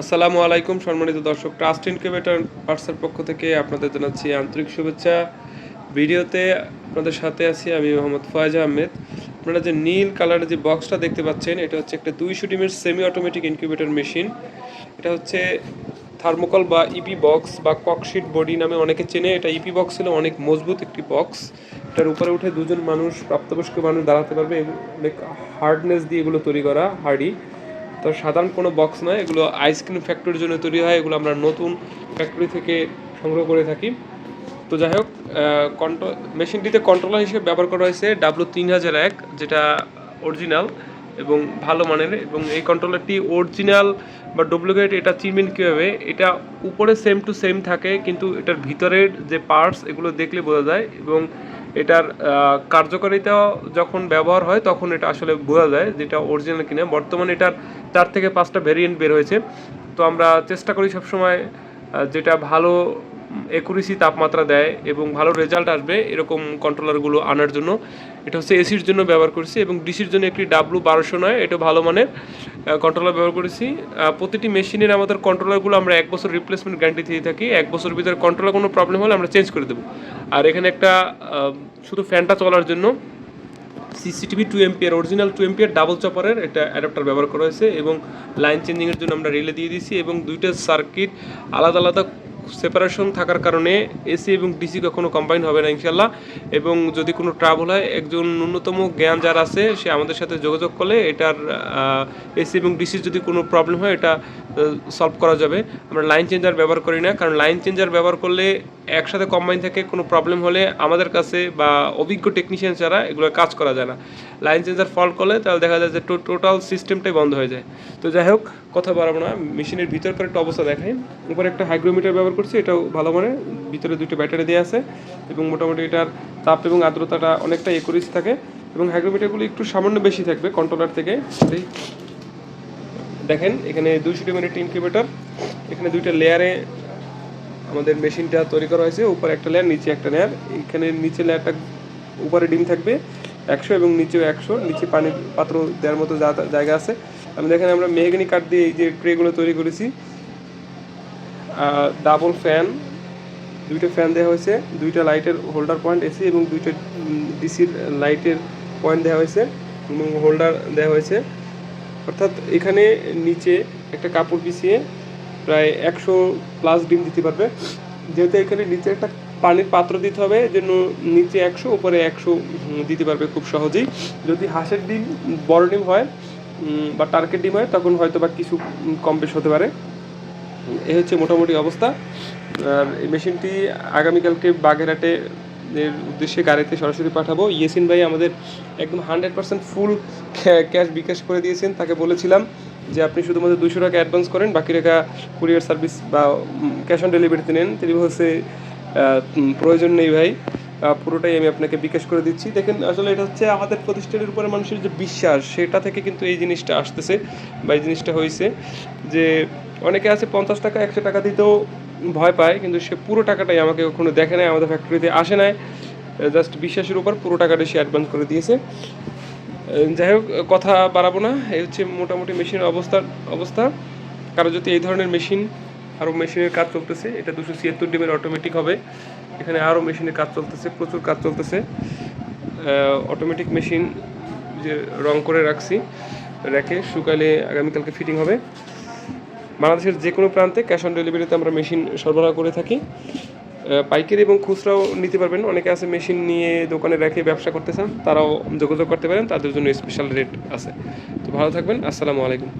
আসসালামু আলাইকুম সম্মানিত দর্শক ট্রাস্ট ইনকিউবেটর পার্সের পক্ষ থেকে আপনাদের জানাচ্ছি আন্তরিক শুভেচ্ছা। ভিডিওতে আপনাদের সাথে আছি আমি মোহাম্মদ ফয়েজ আহমেদ। আপনারা যে নীল কালারের যে বক্সটা দেখতে পাচ্ছেন, এটা হচ্ছে একটা দুইশো ডিমের সেমি অটোমেটিক ইনকিউবেটর মেশিন এটা হচ্ছে থার্মোকল বা ইপি বক্স বা ককশিট বডি নামে অনেকে চেনে। এটা ইপি বক্স ছিল, অনেক মজবুত একটি বক্স এটার উপরে উঠে দুজন মানুষ, প্রাপ্তবয়স্ক মানুষ দাঁড়াতে পারবে। অনেক হার্ডনেস দিয়ে এগুলো তৈরি করা হার্ডি তো সাধারণ কোনো বক্স নয়, এগুলো আইসক্রিম ফ্যাক্টরির জন্য তৈরি হয়, এগুলো আমরা নতুন ফ্যাক্টরি থেকে সংগ্রহ করে থাকি। তো যাই হোক কন্ট্রোল মেশিনটিতে কন্ট্রোলার হিসেবে ব্যবহার করা হয়েছে ডাব্লু তিন হাজার এক, যেটা অরিজিনাল এবং ভালো মানের, এবং এই কন্ট্রোলারটি অরিজিনাল বা ডুপ্লিকেট এটা চিনবেন কীভাবে? এটা উপরে সেম টু সেম থাকে, কিন্তু এটার ভিতরের যে পার্টস এগুলো দেখলে বোঝা যায়, এবং এটার কার্যকারিতা যখন ব্যবহার হয়, তখন এটা আসলে বোঝা যায় যেটা অরিজিনাল কিনা। বর্তমানে এটার চার থেকে পাঁচটা ভেরিয়েন্ট বের হয়েছে। তো আমরা চেষ্টা করি সবসময় যেটা ভালো একুরেসি তাপমাত্রা দেয় এবং ভালো রেজাল্ট আসবে এরকম কন্ট্রোলারগুলো আনার জন্য। এটা হচ্ছে এসির জন্য ব্যবহার করেছি এবং ডিসির জন্য একটি ডাব্লু বারোশো নয়, এটা ভালো মানের কন্ট্রোলার ব্যবহার করেছি। প্রতিটি মেশিনের আমাদের কন্ট্রোলারগুলো আমরা এক বছর রিপ্লেসমেন্ট গ্যারান্টি দিয়ে থাকি। এক বছর ভিতরে কন্ট্রোলার কোনো প্রবলেম হলে আমরা চেঞ্জ করে দেবো। আর এখানে একটা শুধু ফ্যানটা চলার জন্য CCTV two ampere original two ampere double চপারের একটা অ্যাডাপ্টার ব্যবহার করা হয়েছে এবং লাইন চেঞ্জিংয়ের জন্য আমরা রিলে দিয়ে দিয়েছি এবং দুইটা সার্কিট আলাদা আলাদা সেপারেশন থাকার কারণে এসি এবং ডিসি কখনো কম্বাইন হবে না ইনশাল্লাহ এবং যদি কোনো ট্রাভেল হয়, একজন ন্যূনতম জ্ঞান যার আছে, সে আমাদের সাথে যোগাযোগ করলে এটার এসি এবং ডিসির যদি কোনো প্রবলেম হয়, এটা সলভ করা যাবে। আমরা লাইন চেঞ্জার ব্যবহার করি না, কারণ লাইন চেঞ্জার ব্যবহার করলে একসাথে কম্বাইন থেকে কোনো প্রবলেম হলে আমাদের কাছে বা অভিজ্ঞ টেকনিশিয়ান ছাড়া এগুলো কাজ করা যায় না। লাইন চেঞ্জার ফল্ট করলে তাহলে দেখা যায় যে টোটাল সিস্টেমটাই বন্ধ হয়ে যায়। তো যাই হোক, কথা বাড়াবো না। মেশিনের ভিতরকার একটা অবস্থা দেখাই। উপরে একটা হাইগ্রোমিটার ব্যবহার করছি, এটাও ভালো মানে। ভিতরে দুটো ব্যাটারি দেওয়া আছে এবং মোটামুটি এটার তাপ এবং আর্দ্রতাটা অনেকটা একুরেসি থাকে। এবং হাইগ্রোমিটারগুলো একটু সামান্য বেশি থাকবে কন্ট্রোলার থেকে। দেখেন, এখানে দুইশো মিনিট ইনকিউবেটর এখানে দুইটা লেয়ারে আমাদের মেশিনটা তৈরি করা হয়েছে। উপরে একটা লেয়ার নিচে একটা লেয়ার এখানে নিচে লেয়ারটা উপরে ডিম থাকবে, একশো এবং নিচেও একশো। নিচে পানির পাত্র দেওয়ার মতো জায়গা আছে। আমি দেখেন, আমরা মেহগনি কাঠ দিয়ে এই যে ট্রেগুলো তৈরি করেছি। ডাবল ফ্যান দুইটা ফ্যান দেওয়া হয়েছে, দুইটা লাইটের হোল্ডার পয়েন্ট এসি এবং দুইটা ডিসির লাইটের পয়েন্ট দেওয়া হয়েছে, এবং হোল্ডার দেওয়া হয়েছে। অর্থাৎ এখানে নিচে একটা কাপড় বিছিয়ে প্রায় একশো প্লাস ডিম দিতে পারবে। যেহেতু এখানে নিচে একটা পানির পাত্র দিতে হবে জন্য নিচে একশো, উপরে একশো দিতে পারবে খুব সহজেই। যদি হাঁসের ডিম বড় ডিম হয় বা টার্কের ডিম হয়, তখন হয়তো বা কিছু কম বেশ হতে পারে। এই হচ্ছে মোটামুটি অবস্থা। আর এই মেশিনটি আগামীকালকে বাগেরহাটে এর উদ্দেশ্যে গাড়িতে সরাসরি পাঠাবো। ইয়েসিন ভাই আমাদের একদম hundred percent full cash bKash করে দিয়েছেন। তাকে বলেছিলাম যে আপনি শুধুমাত্র দুশো টাকা অ্যাডভান্স করেন বাকি টাকা কুরিয়ার সার্ভিস বা ক্যাশ অন ডেলিভারিতে নেন। তিনি উম, প্রয়োজন নেই ভাই। পুরোটাই আমি আপনাকে বিকাশ করে দিচ্ছি। দেখেন আসলে এটা হচ্ছে আমাদের প্রতিষ্ঠানের উপরে মানুষের যে বিশ্বাস সেটা থেকে কিন্তু এই জিনিসটা আসতেছে বা এই জিনিসটা হয়েছে যে অনেকে আছে পঞ্চাশ টাকা একশো টাকা দিতেও ভয় পায়, কিন্তু সে পুরো টাকাটাই আমাকে কখনো দেখে নাই, আমাদের ফ্যাক্টরিতে আসে নাই। জাস্ট বিশ্বাসের উপর পুরো টাকাটা সে অ্যাডভান্স করে দিয়েছে। যাই হোক, কথা বাড়াবো না, এই হচ্ছে মোটামুটি মেশিনের অবস্থা অবস্থা। কারও যদি এই ধরনের মেশিন আরও মেশিনের কাজ চলতেছে, এটা দুশো ছিয়াত্তর ডিমের অটোমেটিক হবে। এখানে আরও মেশিনের কাজ চলতেছে, প্রচুর কাজ চলতেছে। অটোমেটিক মেশিন যে রং করে রাখছি রেখে শুকালে আগামীকালকে ফিটিং হবে। বাংলাদেশের যে কোনো প্রান্তে ক্যাশ অন ডেলিভারিতে আমরা মেশিন সরবরাহ করে থাকি। পাইকারি এবং খুচরাও নিতে পারবেন। অনেকে আছে মেশিন নিয়ে দোকানে রেখে ব্যবসা করতে চান, তারাও যোগাযোগ করতে পারেন। তাদের জন্য স্পেশাল রেট আছে। তো ভালো থাকবেন। আসসালামু আলাইকুম।